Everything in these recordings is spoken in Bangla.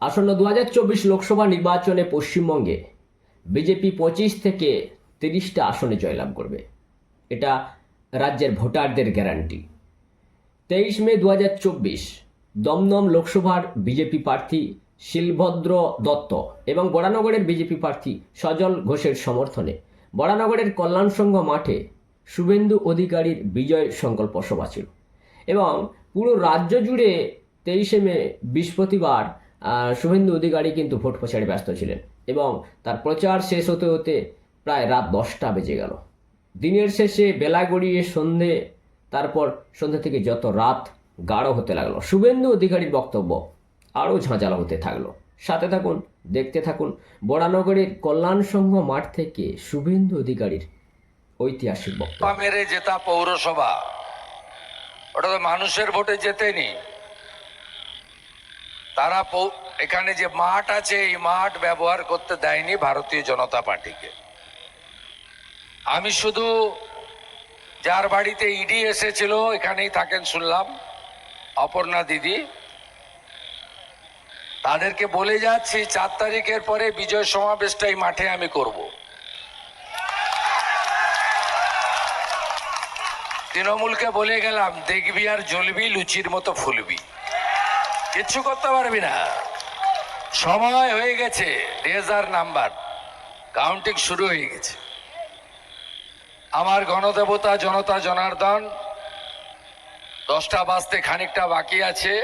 আসন্ন দু হাজার চব্বিশ লোকসভা নির্বাচনে পশ্চিমবঙ্গে বিজেপি পঁচিশ থেকে তিরিশটা আসনে জয়লাভ করবে। এটা রাজ্যের ভোটারদের গ্যারান্টি। তেইশ মে দু হাজার চব্বিশ দমদম লোকসভার বিজেপি প্রার্থী শিলভদ্র দত্ত এবং বরানগরের বিজেপি প্রার্থী সজল ঘোষের সমর্থনে বরানগরের কল্যাণ সংঘ মাঠে শুভেন্দু অধিকারীর বিজয় সংকল্প সভা ছিল। এবং পুরো রাজ্য জুড়ে তেইশে মে বৃহস্পতিবার শুভেন্দু অধিকারী কিন্তু ভোট প্রচারে ব্যস্ত ছিলেন এবং তার প্রচার শেষ হতে হতে প্রায় রাত দশটা বেজে গেল। দিনের শেষে বেলা গড়িয়ে সন্ধে, তারপর সন্ধ্যে থেকে যত রাত গাঢ় হতে লাগল, শুভেন্দু অধিকারীর বক্তব্য আরও ঝাঁঝালো হতে থাকল। সাথে থাকুন, দেখতে থাকুন বরানগরের কল্যাণ সংঘ মাঠ থেকে শুভেন্দু অধিকারীর ঐতিহাসিক বক্তব্য। মেরে জেতা পৌরসভা। ওটা তো মানুষের ভোটে জেতেনি। তারা এখানে যে মাঠ আছে, এই মাঠ ব্যবহার করতে দেয়নি ভারতীয় জনতা পার্টিকে। আমি শুধু যার বাড়িতে ইডি এসেছিল, এখানেই থাকেন শুনলাম, অপর্ণা দিদি। তাদেরকে বলে যাচ্ছি, চার তারিখের পরে বিজয় সমাবেশটা এই মাঠে আমি করব। তৃণমূলকে বলে গেলাম, দেখবি আর জ্বলবি, লুচির মতো ফুলবি। কিচ্ছু করতে পারবি না। সময় হয়ে গেছে রেজার নাম্বার। কাউন্টিং শুরু হয়ে গেছে। আমার গণদেবতা জনতা জনার্দন, দশটা বাজতে খানিকটা বাকি আছে।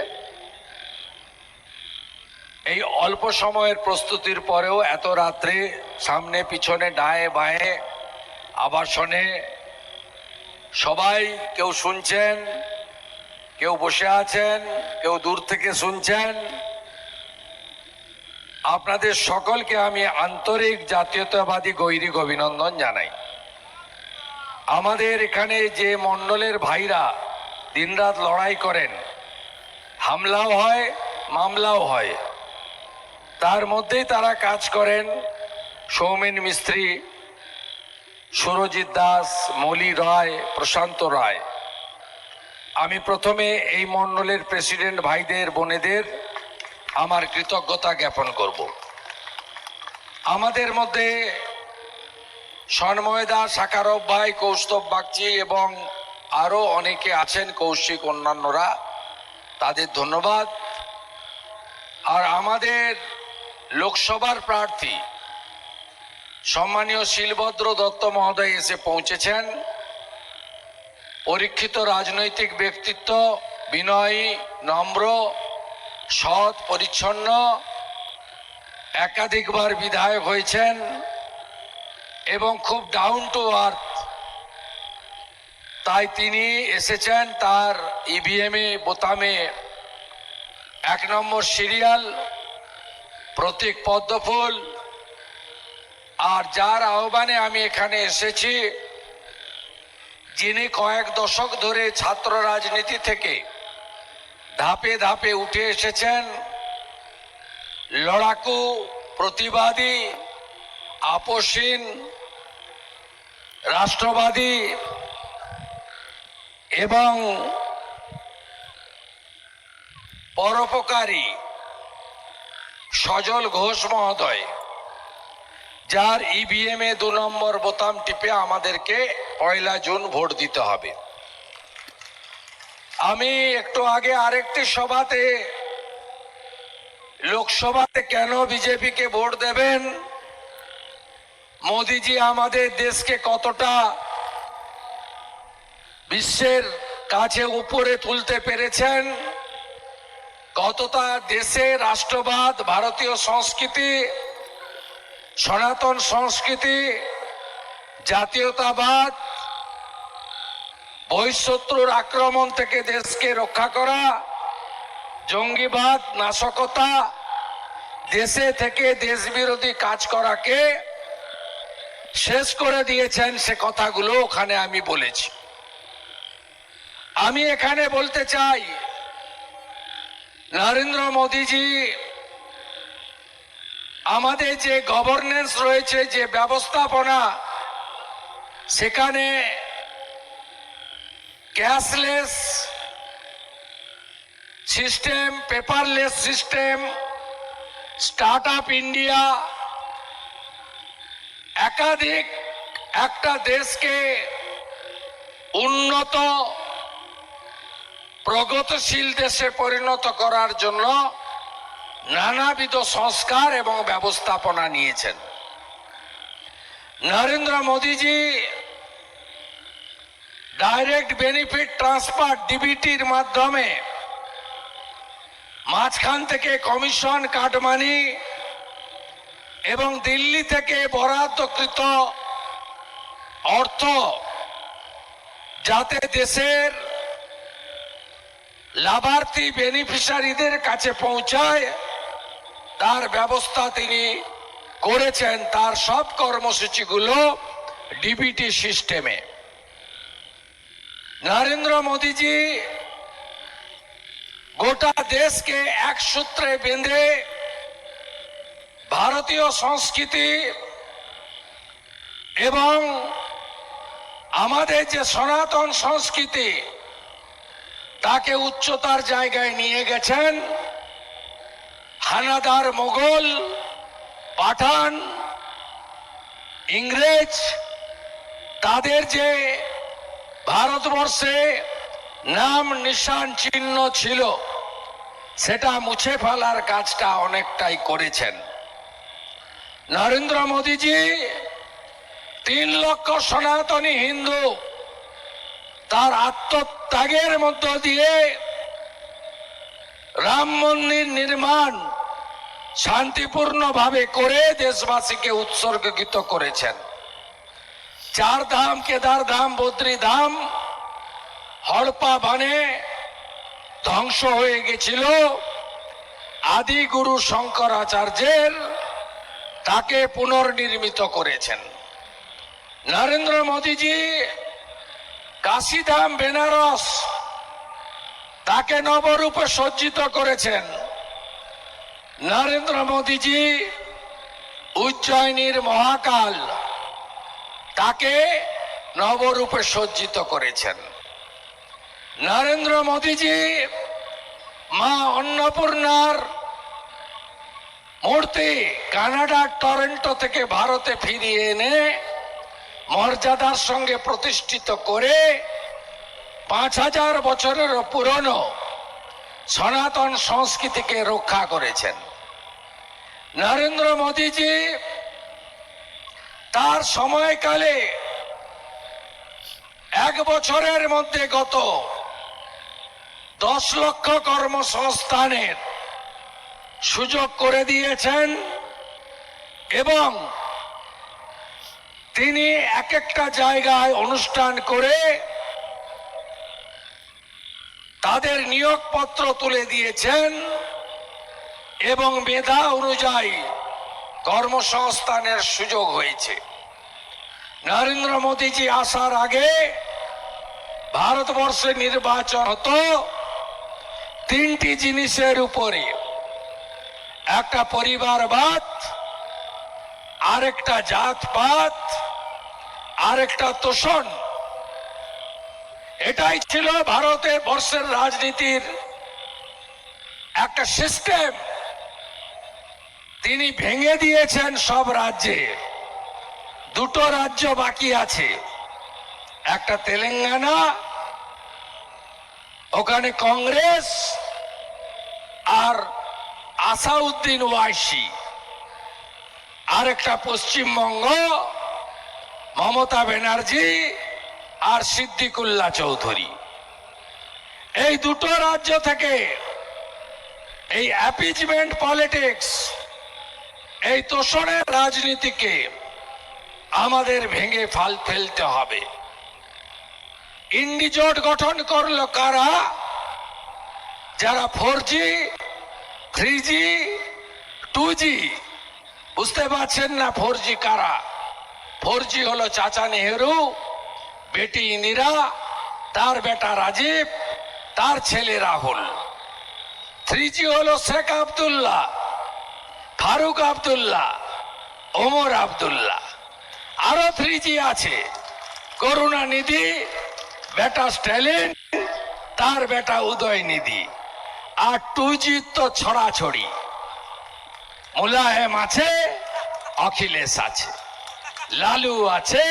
এই অল্প সময়ের প্রস্তুতির পরেও এত রাত্রে সামনে, পিছনে, ডায়ে, বায়ে, আবাসনে সবাই কেউ শুনছেন কেউ বসে আছেন, কেউ দূর থেকে শুনছেন। আপনাদের সকলকে আমি আন্তরিক জাতীয়তাবাদী গৈরিক অভিনন্দন জানাই। আমাদের এখানে যে মণ্ডলের ভাইরা দিনরাত লড়াই করেন, হামলাও হয়, মামলাও হয়। তার মধ্যেই তারা কাজ করেন সৌমেন মিস্ত্রি, সুরজিৎ দাস, মলি রায়, প্রশান্ত রায়। আমি প্রথমে এই মণ্ডলের প্রেসিডেন্ট ভাইদের, বোনেদের আমার কৃতজ্ঞতা জ্ঞাপন করব। আমাদের মধ্যে সন্ময় দাস সাকারব ভাই, কৌস্তব বাগচি এবং আরও অনেকে আছেন, কৌশিক, অন্যান্যরা। তাদের ধন্যবাদ। আর আমাদের লোকসভার প্রার্থী সম্মানীয় শিলভদ্র দত্ত মহোদয় এসে পৌঁছেছেন। পরীক্ষিত রাজনৈতিক ব্যক্তিত্ব, বিনয়ী, নম্র, সৎ, পরিচ্ছন্ন, একাধিকবার বিধায়ক হয়েছেন এবং খুব ডাউন টু আর্থ তাই তিনি এসেছেন তার ইভিএমে বোতামে। এক নম্বর সিরিয়াল, প্রতীক পদ্মফুল। আর যার আহ্বানে আমি এখানে এসেছি যিনি কয়েক দশক ধরে ছাত্র রাজনীতি থেকে ধাপে ধাপে উঠে এসেছেন, লড়াকু, প্রতিবাদী, আপোষহীন, রাষ্ট্রবাদী এবং পরোপকারী সজল ঘোষ মহোদয়, যার ইভিএম এ দু নম্বর বোতাম টিপে আমাদেরকে পয়লা জুন ভোট দিতে হবে। আমি একটু আগে আরেকটি সভাতে লোকসভাতে কেন বিজেপিকে ভোট দেবেন? মোদিজি আমাদের দেশকে কতটা বিশ্বের কাছে উপরে তুলতে পেরেছেন? কতটা দেশে রাষ্ট্রবাদ, ভারতীয় সংস্কৃতি, সনাতন সংস্কৃতি, জাতীয়তাবাদ বহিঃশত্রুর আক্রমণ থেকে দেশকে রক্ষা করা, জঙ্গিবাদ, নাশকতা, দেশে থেকে দেশ বিরোধী কাজ করাকে শেষ করে দিয়েছেন সে কথাগুলো ওখানে আমি বলেছি। আমি এখানে বলতে চাই, নরেন্দ্র মোদীজি, আমাদের যে গভর্নেন্স রয়েছে, যে ব্যবস্থাপনা, সেখানে cashless system, paperless system startup India, একাধিক একটা দেশকে উন্নত, প্রগতিশীল দেশে পরিণত করার জন্য নানাবিধ সংস্কার এবং ব্যবস্থাপনা নিয়েছেন। Narendra Modiji direct benefit transfer ডিবিটির মাধ্যমে। মাঝখান থেকে কমিশন কাটমানি এবং দিল্লি থেকে বরাদ্দকৃত অর্থ যাতে দেশের লাভার্থী বেনিফিশিয়ারিদের কাছে পৌঁছায়, তার ব্যবস্থা তিনি করেছেন। তার সব কর্মসূচিগুলো ডিবিটি সিস্টেমে। নরেন্দ্র মোদীজি গোটা দেশকে এক সূত্রে বেঁধে ভারতীয় সংস্কৃতি এবং আমাদের যে সনাতন সংস্কৃতি তাকে উচ্চতার জায়গায় নিয়ে গেছেন হানাদার মোগল পাঠান ইংরেজ তাদের যে ভারতবর্ষে নাম, নিশান, চিহ্ন ছিল। সেটা মুছে ফেলার কাজটা অনেকটাই করেছেন। নরেন্দ্র মোদীজি, তিন লক্ষ সনাতনী হিন্দু তার আত্মত্যাগের মধ্য দিয়ে রাম মন্দির নির্মাণ শান্তিপূর্ণভাবে করে দেশবাসীকে উৎসর্গিত করেছেন। চার ধাম কেদার ধাম বদ্রী ধাম হড়পা বানে ধ্বংস হয়ে গেছিল আদি গুরু শঙ্করাচার্যের তাকে পুনর্নির্মিত করেছেন নরেন্দ্র মোদীজি কাশিধাম বেনারস তাকে নবরূপে সজ্জিত করেছেন নরেন্দ্র মোদীজি উজ্জয়িনীর মহাকাল তাকে নবরূপে সজ্জিত করেছেন। নরেন্দ্র মোদীজি, মা অন্নপূর্ণার মূর্তি কানাডার টরেন্টো থেকে ভারতে ফিরিয়ে এনে মর্যাদার সঙ্গে প্রতিষ্ঠিত করে পাঁচ হাজার বছরেরও পুরনো সনাতন সংস্কৃতিকে রক্ষা করেছেন। নরেন্দ্র মোদীজি তার সময়কালে এক বছরের মধ্যে গত দশ লক্ষ কর্মসংস্থানের সুযোগ করে দিয়েছেন এবং তিনি এক একটা জায়গায় অনুষ্ঠান করে তাদের নিয়োগপত্র তুলে দিয়েছেন এবং মেধা অনুযায়ী কর্মসংস্থানের সুযোগ হয়েছে। নরেন্দ্র মোদীজি আসার আগে ভারতবর্ষে নির্বাচন হতো। তিনটি জিনিসের উপরে একটা পরিবারবাদ, আরেকটা জাতপাত, আরেকটা তোষণ। এটাই ছিল ভারতের বর্ষের রাজনীতির একটা সিস্টেম। তিনি ভেঙে দিয়েছেন সব রাজ্যে। দুটো রাজ্য বাকি আছে। একটা তেলেঙ্গানা, ওখানে কংগ্রেস আর আসাউদ্দিন ওয়াইসি। আর একটা পশ্চিমবঙ্গ, মমতা ব্যানার্জি আর সিদ্দিকুল্লা চৌধুরী। এই দুটো রাজ্য থেকে এই অ্যাপিজমেন্ট পলিটিক্স এই তোষণের রাজনীতিকে আমাদের ভেঙে ফাল ফেলতে হবে। ইন্ডিজোট গঠন করল কারা? যারা four G, three G, two G, বুঝতে পারছেন না ফোর জি কারা? ফোর জি হলো চাচা নেহেরু, বেটি ইন্দিরা, তার বেটা রাজীব, তার ছেলে রাহুল। থ্রি জি হলো শেখ আবদুল্লাহ। ফারুক আবদুল্লাহ, ওমর আবদুল্লাহ, আরও থ্রি জি আছে। করুণা নিধি, বেটা স্ট্যালিন, তার বেটা উদয় নিধি, আর টু জি তো ছড়াছড়ি। মুলায়েম আছে, অখিলেশ আছে, লালু আছে,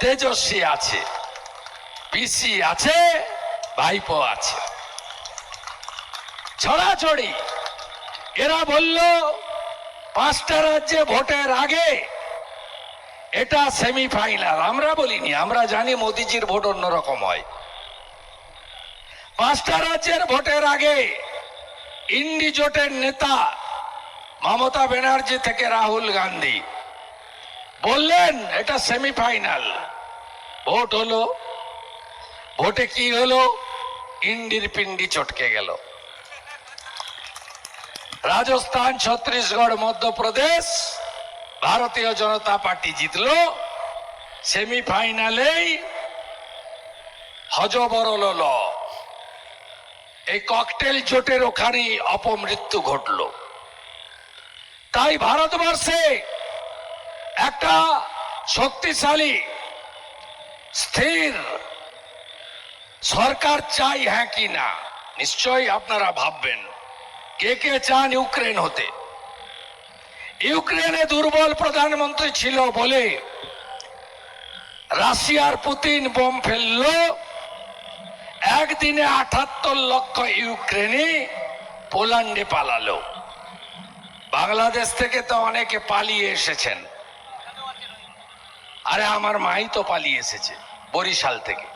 তেজস্বী আছে, পিসি আছে, ভাইপো আছে। ছড়াছড়ি, এরা বলল পাঁচটা রাজ্যে ভোটের আগে এটা সেমিফাইনাল। আমরা বলিনি, আমরা জানি মোদিজির ভোট অন্যরকম হয়। পাঁচটা রাজ্যের ভোটের আগে ইন্ডি জোটের নেতা মমতা ব্যানার্জি থেকে রাহুল গান্ধী বললেন, এটা সেমিফাইনাল। ভোট হলো, ভোটে কি হলো? ইন্ডির পিন্ডি চটকে গেল। রাজস্থান, ছত্তিশগড়, মধ্যপ্রদেশ, ভারতীয় জনতা পার্টি জিতল। সেমিফাইনালেই হজবরল এই ককটেল জোটের ওখানেই অপমৃত্যু ঘটল। তাই ভারতবর্ষে একটা শক্তিশালী, স্থির সরকার চাই হ্যাঁ কি না? নিশ্চয়ই আপনারা ভাববেন। কে কে চান ইউক্রেন হতে? ইউক্রেনে দুর্বল প্রধানমন্ত্রী ছিল বলে রাশিয়ার পুতিন বোম ফেলল। একদিনে আঠাত্তর লক্ষ ইউক্রেনি পোল্যান্ডে পালালো। বাংলাদেশ থেকে তো অনেকে পালিয়ে এসেছেন। আরে আমার মাই তো পালিয়ে এসেছে বরিশাল থেকে।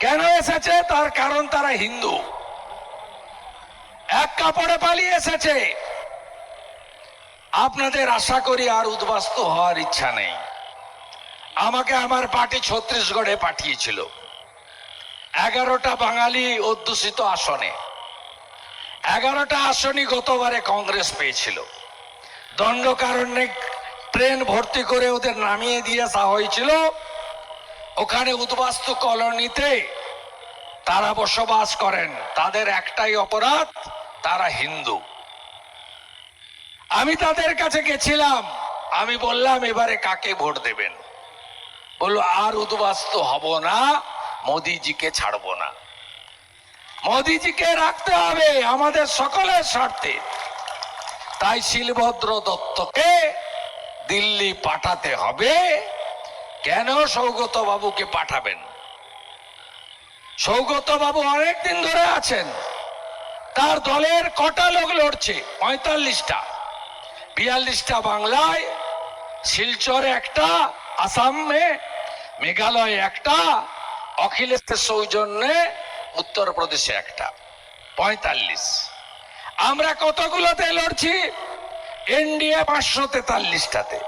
কেন এসেছে? তার কারণ তারা হিন্দু। এক কাপড়ে পালিয়ে এসেছে। আপনাদের আশা করি আর উদ্বাস্তু হওয়ার ইচ্ছা নেই। আমাকে আমার পার্টি ছত্তিশগড়ে পাঠিয়েছিল। এগারোটা বাঙালি অধ্যুষিত আসনে। এগারোটা আসনই গতবারে কংগ্রেস পেয়েছিল। দণ্ডকারণ্যে ট্রেন ভর্তি করে ওদের নামিয়ে দিয়ে আসা হয়েছিল। ওখানে উদ্বাস্তু কলোনিতে তারা বসবাস করেন। তাদের একটাই অপরাধ তারা হিন্দু। আমি তাদের কাছে গেছিলাম। আমি বললাম, এবারে কাকে ভোট দেবেন? বলল, আর উদ্বাস্তু হব না, মোদিজিকে ছাড়বো না। মোদিজিকে রাখতে হবে আমাদের সকলের স্বার্থে। তাই শিলভদ্র দত্তকে দিল্লি পাঠাতে হবে। কেন সৌগত বাবুকে পাঠাবেন? সৌগত বাবু অনেকদিন ধরে আছেন। তার দলের কটা লোক লড়ছে? পঁয়তাল্লিশটা। বিয়াল্লিশটা বাংলায়, শিলচরে একটা, আসামে, মেঘালয় একটা, অখিলেশের সৌজন্যে উত্তরপ্রদেশে একটা। পঁয়তাল্লিশ। আমরা কতগুলোতে লড়ছি? এনডিএ পাঁচশো তেতাল্লিশটাতে।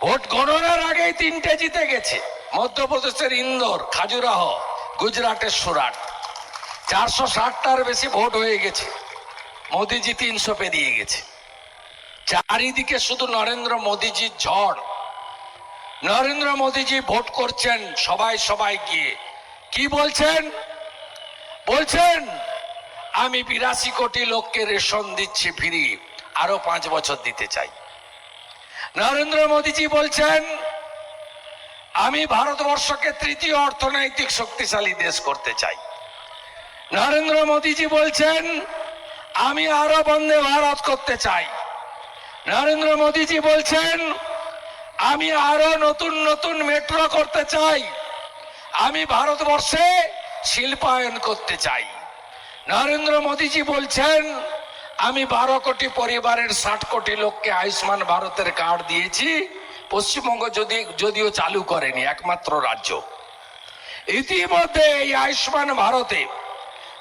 ভোট গণনার আগেই তিনটে জিতে গেছে। মধ্যপ্রদেশের ইন্দোর, খাজুরাহ, গুজরাটের সুরাট। চারশো ষাটটার বেশি ভোট হয়ে গেছে। মোদিজি তিনশো পেরিয়ে গেছে। চারিদিকে শুধু নরেন্দ্র মোদিজির ঝড়। নরেন্দ্র মোদিজি ভোট করছেন সবাই সবাই গিয়ে। কি বলছেন? বলছেন, আমি বিরাশি কোটি লোককে রেশন দিচ্ছি ফ্রি, আরও পাঁচ বছর দিতে চাই। নরেন্দ্র মোদীজি বলছেন, আমি ভারতবর্ষকে তৃতীয় অর্থনৈতিক শক্তিশালী দেশ করতে চাই। নরেন্দ্র মোদীজি বলছেন, আমি আরও বন্দে ভারত করতে চাই। নরেন্দ্র মোদীজি বলছেন, আমি আরও নতুন নতুন মেট্রো করতে চাই। আমি ভারতবর্ষে শিল্পায়ন করতে চাই। নরেন্দ্র মোদীজি বলছেন, আমি বারো কোটি পরিবারের ষাট কোটি লোককে আয়ুষ্মান ভারতের কার্ড দিয়েছি। পশ্চিমবঙ্গ যদি, যদিও চালু করেনি, একমাত্র রাজ্য। ইতিমধ্যে এই আয়ুষ্মান ভারতে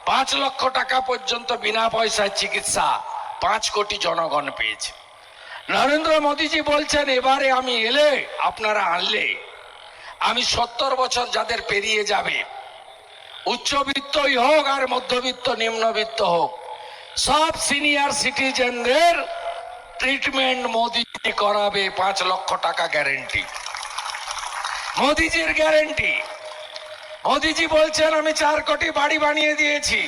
পাঁচ লক্ষ টাকা পর্যন্ত বিনা পয়সায় চিকিৎসা পাঁচ কোটি জনগণ পেয়েছে। নরেন্দ্র মোদীজি বলছেন, এবারে আমি এলে, আপনারা আনলে। আমি সত্তর বছর যাদের পেরিয়ে যাবে, উচ্চবিত্তই হোক আর মধ্যবিত্ত, নিম্নবিত্ত হোক, সব সিনিয়র সিটিজেনদের ট্রিটমেন্ট মোদি করাবে পাঁচ লক্ষ টাকা গ্যারেন্টি। মোদিজির গ্যারেন্টি মোদিজি বলছেন আমি চার কোটি বাড়ি বানিয়ে দিয়েছি।